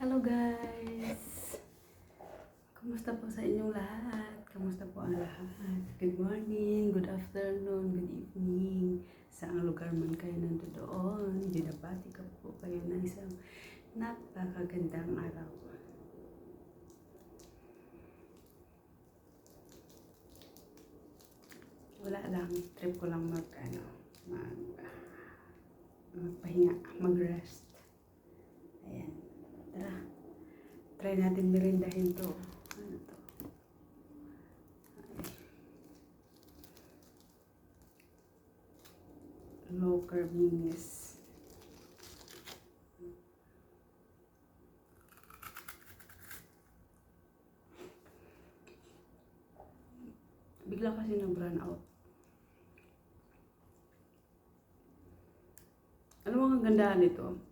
Hello guys! Kumusta po sa inyong lahat? Kamusta po ang lahat? Good morning, good afternoon, good evening. Sa ang lugar man kayo nandoon, dinabati ko po kayo ng isang napakagandang araw. Wala lang, trip ko lang mag, ano, mag, magpahinga, mag-rest. Tara. Try natin merindahin to. Ano to? Low carb minis. Bigla kasi nag-run out. Ano ang kagandaan nito?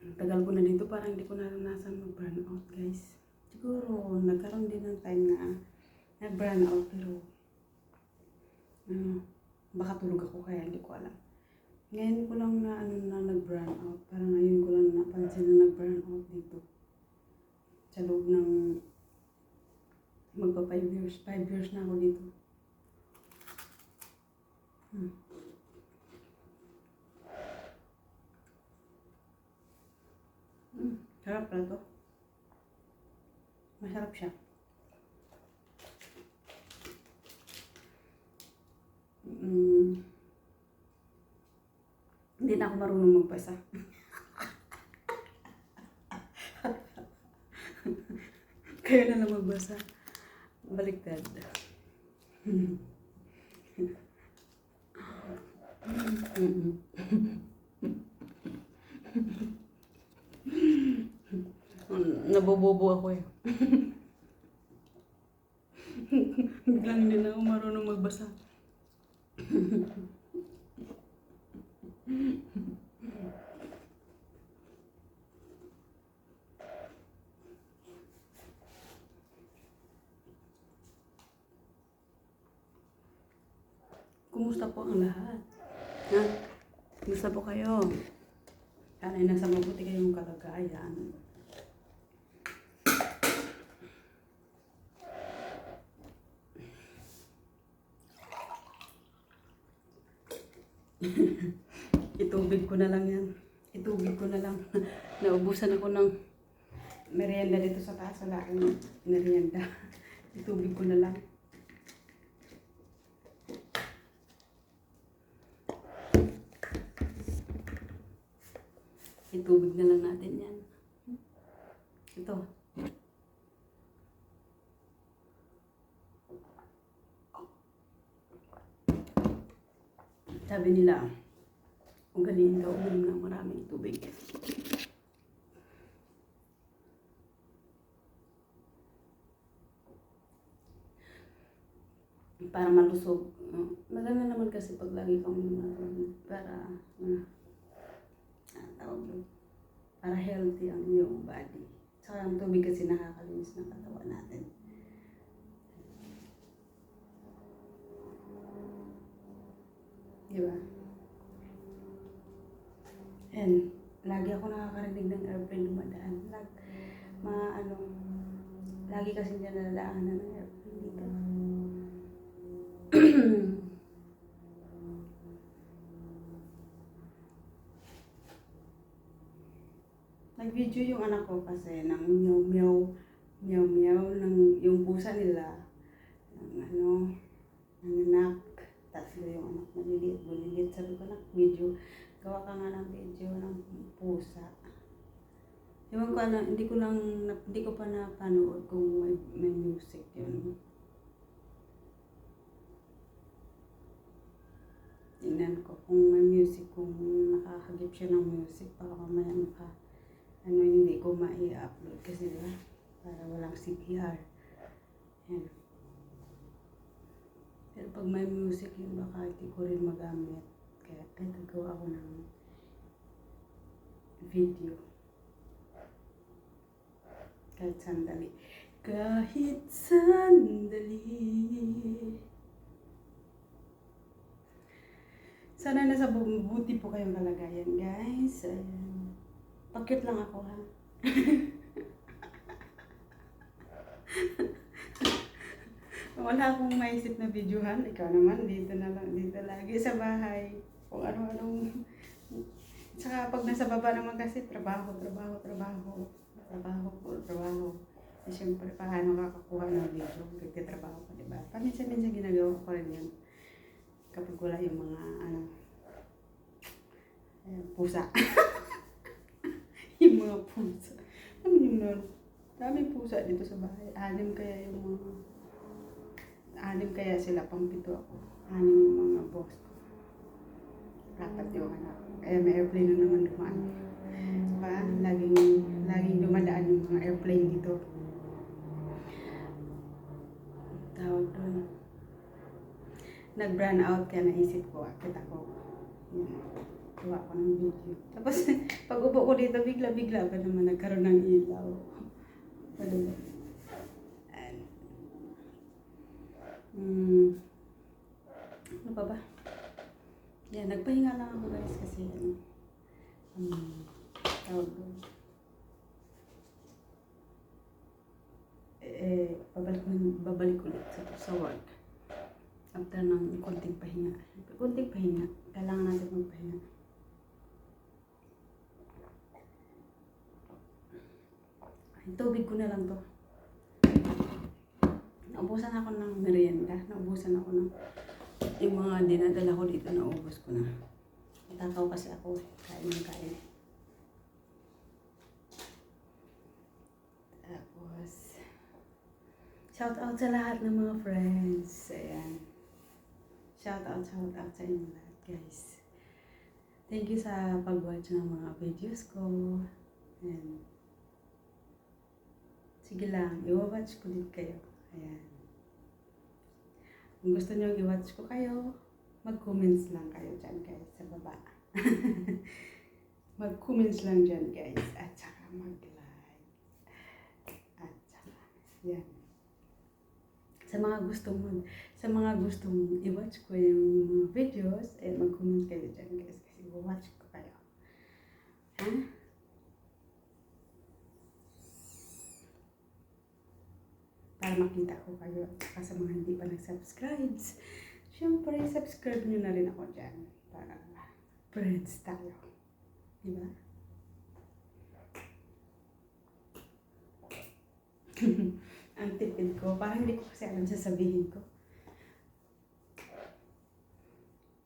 Tagal ko na dito, parang hindi ko naranasan mag-burn out, guys. Siguro, nagkaroon din ng time na nag-burn out, pero ano, baka tulog ako kaya hindi ko alam. Ngayon ko lang na ano na nag-burn out. Parang ngayon ko lang napansin na nag-burn out dito. Sa loob ng magpa 5 years. 5 years na ako dito. Hmm. Mm, sarap pala to. Masarap siya. Mm. Hindi na ako marunong magbasa. Kayo na lang magbasa. Baliktad. Mm-mm. Nabobobo ako eh. Biglang hindi na ako marunong magbasa. Kumusta po ang lahat? Ha? Kumusta po kayo? Sana nasa mabuti kayong kalagayan. Itubig ko na lang yan. Itubig ko na lang. Naubusan ako ng merienda dito sa taas. Wala akong merienda. Itubig ko na lang. Itubig na lang natin yan. Ito. Sabi nila, ugaliin daw uminom ng maraming tubig. Para malusog. Uh, Maganda naman kasi pag lagi kang uminom para uh, tawag doon, para healthy ang iyong body. Saka ang tubig kasi nakakalinis ng katawan natin. Di ba? And, lagi ako nakakarinig ng airplane dumadaan. Lag, ma, ano, lagi kasi niya naladaanan ng airplane dito. Nag-video yung anak ko kasi ng meow meow meow meow ng yung pusa nila ng ano ng anak tatlo yung anak maliliit maliliit sabi ko nak video gawa ka nga ng video ng pusa Ewan ko ano, hindi ko lang, hindi ko pa napanood kung may, may music yun. Tingnan ko kung may music, kung nakakagip siya ng music, baka mamaya maka, ano, hindi ko ma-i-upload kasi diba, para walang CPR. Yan. Pero pag may music yun, baka hindi ko rin magamit kaya ay gagawa ako ng video. Kahit sandali. Kahit sandali. Sana nasa bumubuti po kayong kalagayan, guys. Ayan. Pakit lang ako, ha? Wala akong maisip na videohan. Ikaw naman, dito na lang, dito lagi sa bahay. Kung ano-anong... Tsaka pag nasa baba naman kasi, trabaho, trabaho, trabaho. Trabaho trabaho. Eh, siyempre, paano kakakuha ng video? Nagtitrabaho ka, di ba? Paminsan-minsan ginagawa ko rin yan. Kapag wala yung mga, ano, eh, pusa. yung mga pusa. Ano yung mga, daming pusa dito sa bahay. Anim kaya yung mga, anim kaya sila, pang pito ako. Anim yung mga. Apat yung anak. Kaya may airplane na naman dumaan. Diba? Laging, laging dumadaan yung mga airplane dito. Tawag doon. Nag-brand out kaya naisip ko, akit ako. Yan. Gawa ko ng video. Tapos, pag upo ko dito, bigla-bigla ba naman nagkaroon ng ilaw. Ano ba? And, mm, ano pa ba? Yan, nagpahinga lang ako guys kasi ano, um, tawag doon. Eh, babalik, babalik ulit sa, sa work. After ng konting pahinga. Konting pahinga. Kailangan natin magpahinga. Tubig ko na lang to. Naubusan ako ng merienda. Naubusan ako ng yung mga dinadala ko dito, naubos ko na. Takaw kasi ako, kain ng kain. Tapos, shout out sa lahat ng mga friends. Ayan. Shout out, shout out sa inyo lahat, guys. Thank you sa pag-watch ng mga videos ko. Ayan. Sige lang, i-watch ko din kayo. Ayan. Kung gusto nyo i-watch ko kayo, mag-comments lang kayo dyan guys sa baba. mag-comments lang dyan guys. At saka mag-like. At saka, yan. Sa mga gustong mag, sa mga gustong i-watch ko yung mga videos, eh, mag-comment kayo dyan guys. Kasi watch ko kayo. Ha? Para makita ko kayo at saka sa mga hindi pa nag-subscribe. Siyempre, subscribe nyo na rin ako dyan para friends tayo. Diba? Ang tipid ko, parang hindi ko kasi alam sasabihin ko.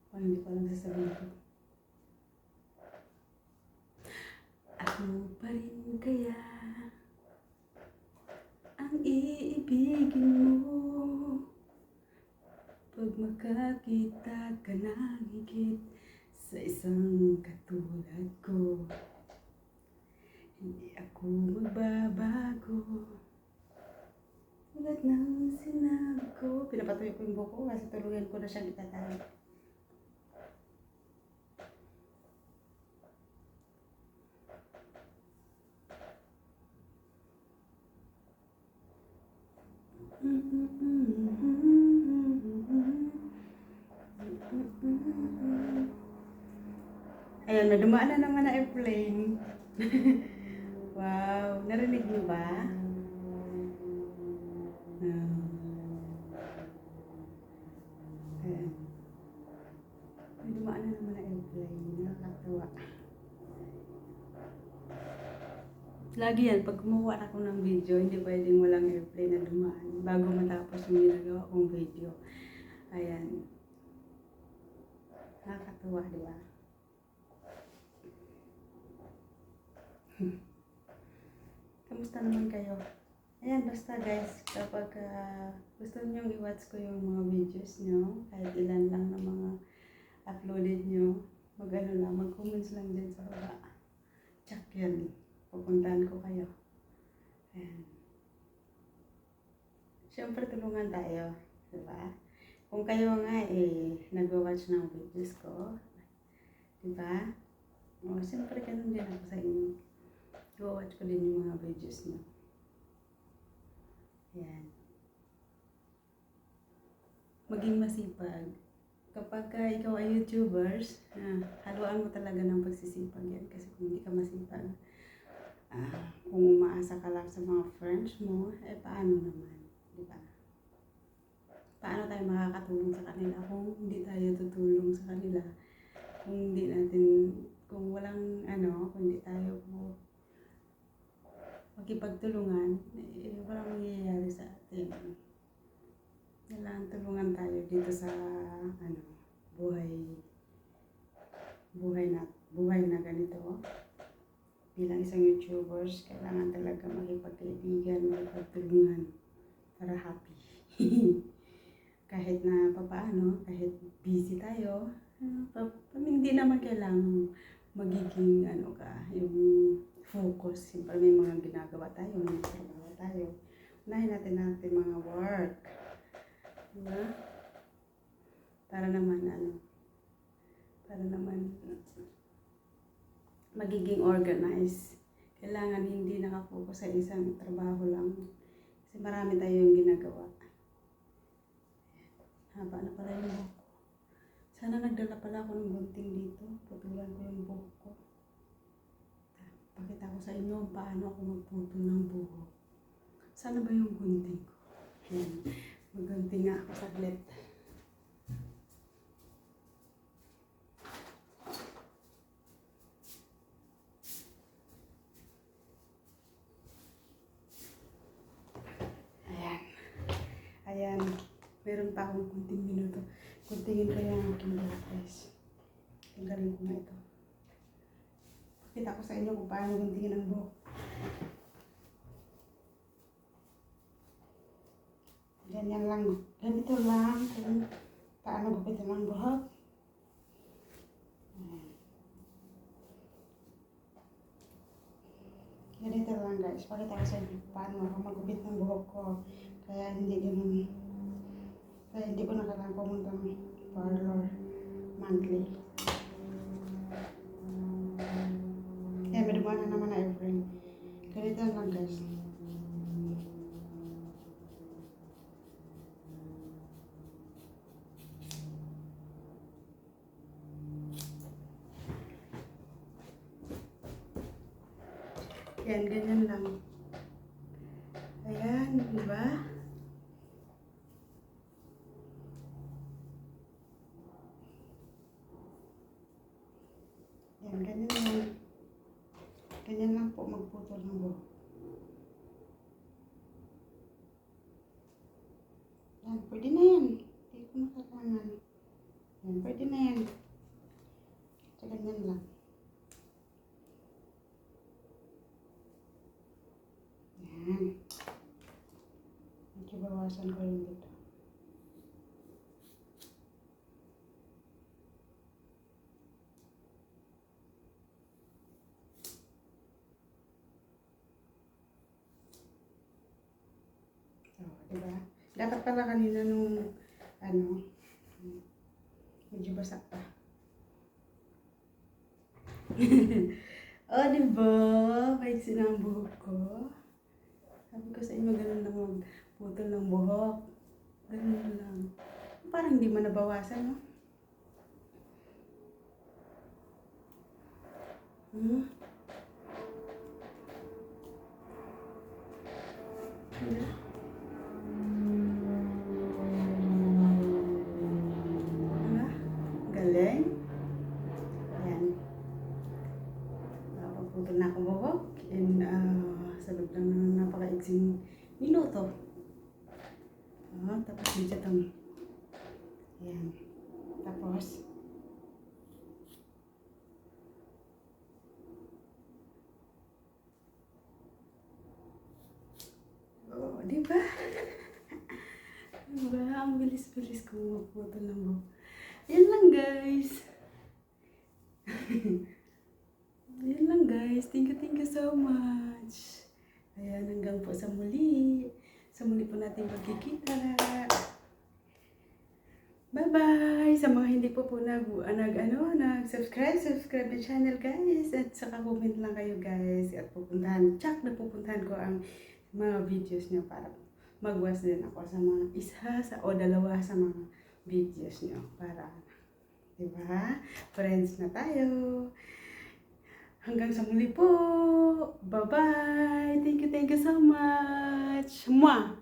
Parang hindi ko alam sasabihin ko. Ako pa rin kaya ang iibigin mo. Pag makakita ka ng higit sa isang katulad ko. Hindi ako magbabago. Tulad ng sinabi ko. Pinapatuloy ko yung buko kasi tuluyan ko na siyang itatali Ayan, nadumaan na naman na airplane. wow, narinig niyo ba? Lagi yan, pag gumawa ako ng video, hindi pwedeng walang airplane na dumaan bago matapos yung ginagawa kong video. Ayan. Nakakatawa, di ba? Kamusta naman kayo? Ayan, basta guys, kapag ah, gusto niyo i-watch ko yung mga videos nyo, kahit ilan lang na mga uploaded nyo, mag-ano lang, mag-comments lang din sa baba. Check yan. Pupuntahan ko kayo. Ayan. Siyempre, tulungan tayo. Diba? Kung kayo nga eh, nag-watch ng videos ko, diba? O, siyempre, ganun din ako sa inyo. Go-watch ko din yung mga videos nyo. Ayan. Maging masipag. Kapag ka ikaw ay YouTubers, ah, haluan mo talaga ng pagsisipag yan. Kasi kung hindi ka masipag, ah, kung umaasa ka lang sa mga friends mo, eh paano naman? Di ba? paano tayo makakatulong sa kanila kung hindi tayo tutulong sa kanila. Kung hindi natin, kung walang ano, kung hindi tayo po makipagtulungan, eh, walang mangyayari sa atin. Kailangan tulungan tayo dito sa ano, buhay buhay na buhay na ganito bilang isang YouTubers, kailangan talaga makipagkaibigan, makipagtulungan para happy. kahit na papaano, kahit busy tayo, pa- hindi naman kailangan magiging ano ka, yung focus. Siyempre may mga ginagawa tayo, may trabaho tayo. Unahin natin natin mga work. Diba? Para naman ano, para naman magiging organized. Kailangan hindi nakafocus sa isang trabaho lang. Kasi marami tayong ginagawa. Haba na pala yung buhok ko. Sana nagdala pala ako ng gunting dito. Putulan ko yung buhok ko. Pakita ko sa inyo paano ako magputol ng buhok. Sana ba yung gunting ko? Ayan. Magunting nga ako saglit. Ayan. Ayan. Akong kunting minuto. Kuntingin ko yung aking buhok guys. Tinggalin ko na ito. Pakita ko sa inyo kung paano guntingin ang buhok. Ganyan lang. Ganito lang paano gupitin ang buhok. Ganito lang guys. Pakita ko sa inyo paano ako magupit ng buhok ko. Kaya hindi ganun. Kaya hindi ko na kailangan pumunta ng parlor monthly. Kaya may dumaan na naman na every. Ganito lang guys. Yan, ganyan lang. Ayan, di ba? Yan, ganyan lang. Ganyan lang po magputol ng buhok. Yan, pwede na yan. Hindi ko na kailangan. Yan, pwede na yan. Sa ganyan lang. Yan. Medyo bawasan ko yung dito. So, diba? Dapat pala kanina nung, ano, medyo basa pa. oh, diba? May sinang buhok ko. Sabi ko sa inyo, ganun lang magputol ng buhok. Ganun lang. Parang hindi mo nabawasan, no? Hmm? Ang bilis-bilis ko magputol ng buhok. Yan lang guys. Yan lang guys. Thank you, thank you so much. Ayan, hanggang po sa muli. Sa muli po natin magkikita. Bye-bye! Sa mga hindi po po nag, ah, nag, ano, nag-subscribe, subscribe the channel guys. At saka comment lang kayo guys. At pupuntahan, tsak na pupuntahan ko ang mga videos nyo para magwas din ako sa mga isa sa o dalawa sa mga videos nyo. Para, di ba? Friends na tayo. Hanggang sa muli po. Bye-bye. Thank you, thank you so much. Mwah!